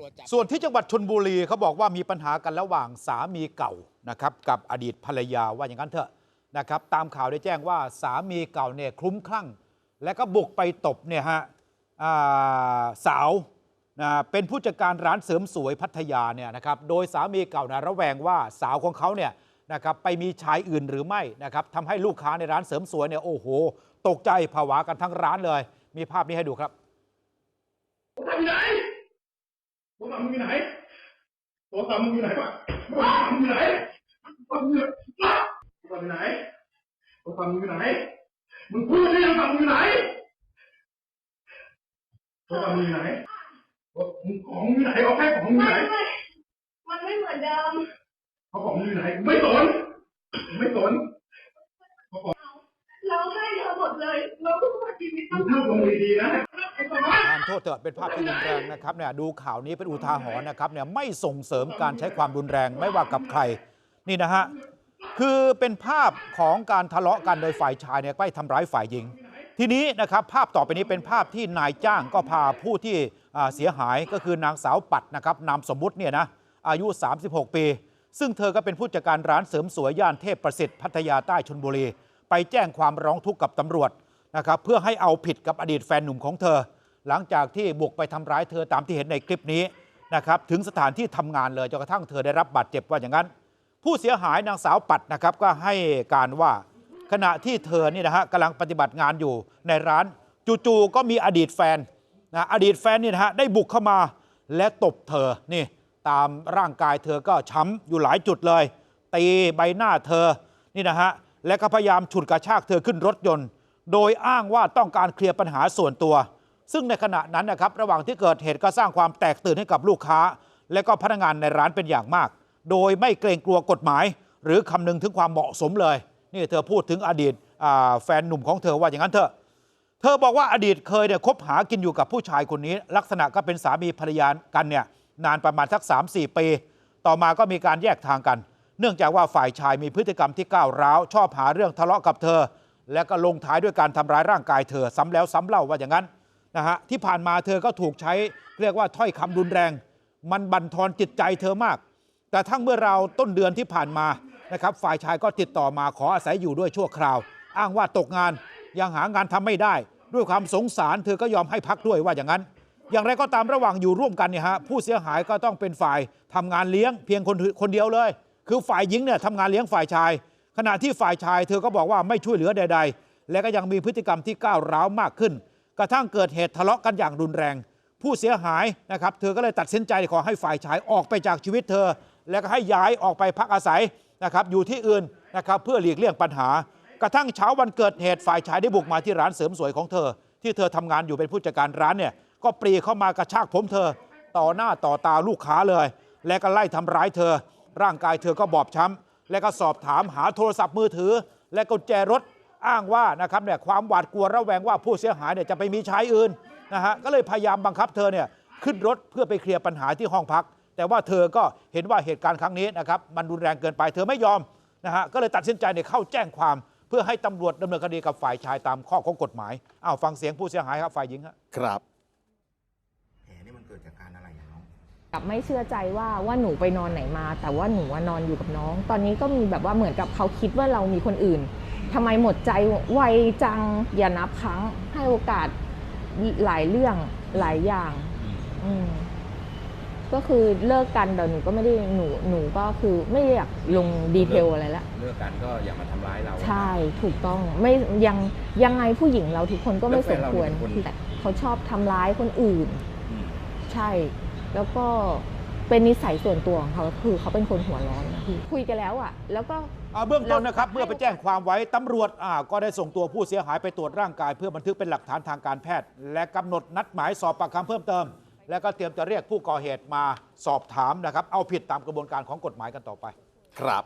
รวจจับส่วนที่จังหวัดชนบุรีเขาบอกว่ามีปัญหากันระหว่างสามีเก่านะครับกับอดีตภรรยาว่าอย่างนั้นเถอะนะครับตามข่าวได้แจ้งว่าสามีเก่าเนี่ยคลุ้มคลั่ง และก็บุกไปตบเนี่ยฮะสาวนะเป็นผู้จัดการร้านเสริมสวยพัทยาเนี่ยนะครับโดยสามีเก่านะระแวงว่าสาวของเขาเนี่ยนะครับไปมีชายอื่นหรือไม่นะครับทำให้ลูกค้าในร้านเสริมสวยเนี่ยโอ้โห ตกใจผวากันทั้งร้านเลย มีภาพนี้ให้ดูครับ โทรศัพท์อยู่ไหน โทรศัพท์มึงอยู่ไหนโทรศัพท์มึงอยู่ไหนวะโทรศัพท์มึงอยู่ไหนโทรศัพท์มึงอยู่ไหนโทรศัพท์มึงอยู่ไหนมึงพูดได้ยังโทรศัพท์มึงอยู่ไหนโทรศัพท์มึงอยู่ไหนโอ้มึงของมึงอยู่ไหนเอาแค่ของมึงอยู่ไหนไม่มันไม่เหมือนเดิมเอาของมึงอยู่ไหนไม่สนไม่สนเราให้เธอหมดเลย เราทุกคนชีวิตมึต้องงพูดตรงดีๆนะไอ้สม ทานโทษเถอะเป็นภาพที่รุนแรงนะครับเนี่ยดูข่าวนี้เป็นอุทาหรณ์นะครับเนี่ยไม่ส่งเสริมการใช้ความรุนแรงไม่ว่ากับใครนี่นะฮะคือเป็นภาพของการทะเลาะกันโดยฝ่ายชายเนี่ยไปทำร้ายฝ่ายหญิง ทีนี้นะครับภาพต่อไปนี้เป็นภาพที่นายจ้างก็พาผู้ที่เสียหายก็คือนางสาวปัดนะครับนามสมมุติเนี่ยนะอายุ 36 ปี ซึ่งเธอก็เป็นผู้จัดการร้านเสริมสวยย่านเทพประสิทธิ์พัทยาใต้ชนบุรี ไปแจ้งความร้องทุกข์กับตำรวจ นะครับเพื่อให้เอาผิดกับอดีตแฟนหนุ่มของเธอ หลังจากที่บุกไปทำร้ายเธอตามที่เห็นในคลิปนี้นะครับถึงสถานที่ทำงานเลยจนกระทั่งเธอได้รับบาดเจ็บว่าอย่างนั้น ผู้เสียหายนางสาวปัดนะครับก็ให้การว่าขณะที่เธอนี่นะฮะกำลังปฏิบัติงานอยู่ในร้านจู่ๆก็มีอดีตแฟนนะอดีตแฟนนี่นะฮะได้บุกเข้ามาและตบเธอนี่ตามร่างกายเธอก็ช้ำอยู่หลายจุดเลยตีใบหน้าเธอนี่นะฮะและก็พยายามฉุดกระชากเธอขึ้นรถยนต์ โดยอ้างว่าต้องการเคลียร์ปัญหาส่วนตัว ซึ่งในขณะนั้นนะครับระหว่างที่เกิดเหตุก็สร้างความแตกตื่นให้กับลูกค้า และก็พนักงานในร้านเป็นอย่างมาก โดยไม่เกรงกลัวกฎหมาย หรือคำนึงถึงความเหมาะสมเลยนี่เธอพูดถึงอดีตแฟนหนุ่มของเธอว่าอย่างนั้นเถอะเธอบอกว่าอดีตเคยเนี่ยคบหากินอยู่กับผู้ชายคนนี้ ลักษณะก็เป็นสามีภรรยากันเนี่ยนานประมาณสัก 3-4 ปี ต่อมาก็มีการแยกทางกัน เนื่องจากว่าฝ่ายชายมีพฤติกรรมที่ก้าวร้าว ชอบหาเรื่องทะเลาะกับเธอ และก็ลงท้ายด้วยการทำร้ายร่างกายเธอซ้ำแล้วซ้ำเล่าว่าอย่างนั้นนะฮะที่ผ่านมาเธอก็ถูกใช้เรียกว่าถ้อยคำรุนแรง มันบั่นทอนจิตใจเธอมาก แต่ทั้งเมื่อเราต้นเดือนที่ผ่านมานะครับฝ่ายชายก็ติดต่อมาขออาศัยอยู่ด้วยชั่วคราว อ้างว่าตกงานยังหางานทำไม่ได้ ด้วยความสงสารเธอก็ยอมให้พักด้วยว่าอย่างนั้น อย่างไรก็ตามระหว่างอยู่ร่วมกันเนี่ยฮะผู้เสียหายก็ต้องเป็นฝ่ายทำงานเลี้ยงเพียงคนคนเดียวเลย คือฝ่ายหญิงเนี่ยทำงานเลี้ยงฝ่ายชาย ขณะที่ฝ่ายชายเธอก็บอกว่าไม่ช่วยเหลือใด ๆ และก็ยังมีพฤติกรรมที่ก้าวร้าวมากขึ้น กระทั่งเกิดเหตุทะเลาะกันอย่างรุนแรง ผู้เสียหายนะครับ เธอก็เลยตัดสินใจขอให้ฝ่ายชายออกไปจากชีวิตเธอ แล้วก็ให้ย้ายออกไปพักอาศัยนะครับอยู่ที่อื่นนะครับเพื่อหลีกเลี่ยงปัญหา กระทั่งเช้าวันเกิดเหตุฝ่ายชายได้บุกมาที่ร้านเสริมสวยของเธอ ที่เธอทำงานอยู่เป็นผู้จัดการร้านเนี่ยก็ปรีเข้ามากระชากผมเธอ ต่อหน้าต่อตาลูกค้าเลย และก็ไล่ทำร้ายเธอ ร่างกายเธอก็บอบช้ำ และก็สอบถามหาโทรศัพท์มือถือ และกุญแจรถอ้างว่านะครับเนี่ยความหวาดกลัวระแวงว่าผู้เสียหายเนี่ยจะไปมีชายอื่นนะฮะก็เลยพยายามบังคับเธอเนี่ยขึ้นรถเพื่อไปเคลียร์ปัญหาที่ห้องพัก แต่ว่าเธอก็เห็นว่าเหตุการณ์ครั้งนี้นะครับมันรุนแรงเกินไปเธอไม่ยอมนะฮะก็เลยตัดสินใจเนี่ยเข้าแจ้งความเพื่อให้ตำรวจดำเนินคดีกับฝ่ายชายตามข้อของกฎหมายอ้าวฟังเสียงผู้เสียหายครับฝ่ายหญิงครับ กลับไม่เชื่อใจว่าว่าหนูไปนอนไหนมา แต่ว่าหนูว่านอนอยู่กับน้อง ตอนนี้ก็มีแบบว่าเหมือนกับเขาคิดว่าเรามีคนอื่นทำไมหมดใจไวจังอย่านับครั้งให้โอกาสหลายเรื่องหลายอย่าง อืมก็คือเลิกกันแต่หนูก็ไม่ได้หนูหนูก็คือไม่ได้อยากลงดีเทลอะไรละเลิกกันก็อย่ามาทำร้ายเรา ใช่ถูกต้องไม่ยังยังไงผู้หญิงเราทุกคนก็ไม่แล้วแฟสนมเราควรเนี่ยเป็นคนแต่เขาชอบทำร้ายคนอื่นอืมใช่ แล้วก็เป็นนิสัยส่วนตัวของเขาคือเขาเป็นคนหัวร้อนนะพี่คุยกันแล้วอะแล้วก็ อ่าเบื้องต้นนะครับเราเมื่อไปแจ้งความไว้ตำรวจอ่าก็ได้ส่งตัวผู้เสียหายไปตรวจร่างกาย เพื่อบันทึกเป็นหลักฐานทางการแพทย์ และกำหนดนัดหมายสอบปากคำเพิ่มเติม และก็เตรียมจะเรียกผู้ก่อเหตุมาสอบถามนะครับ เอาผิดตามกระบวนการของกฎหมายกันต่อไป ครับ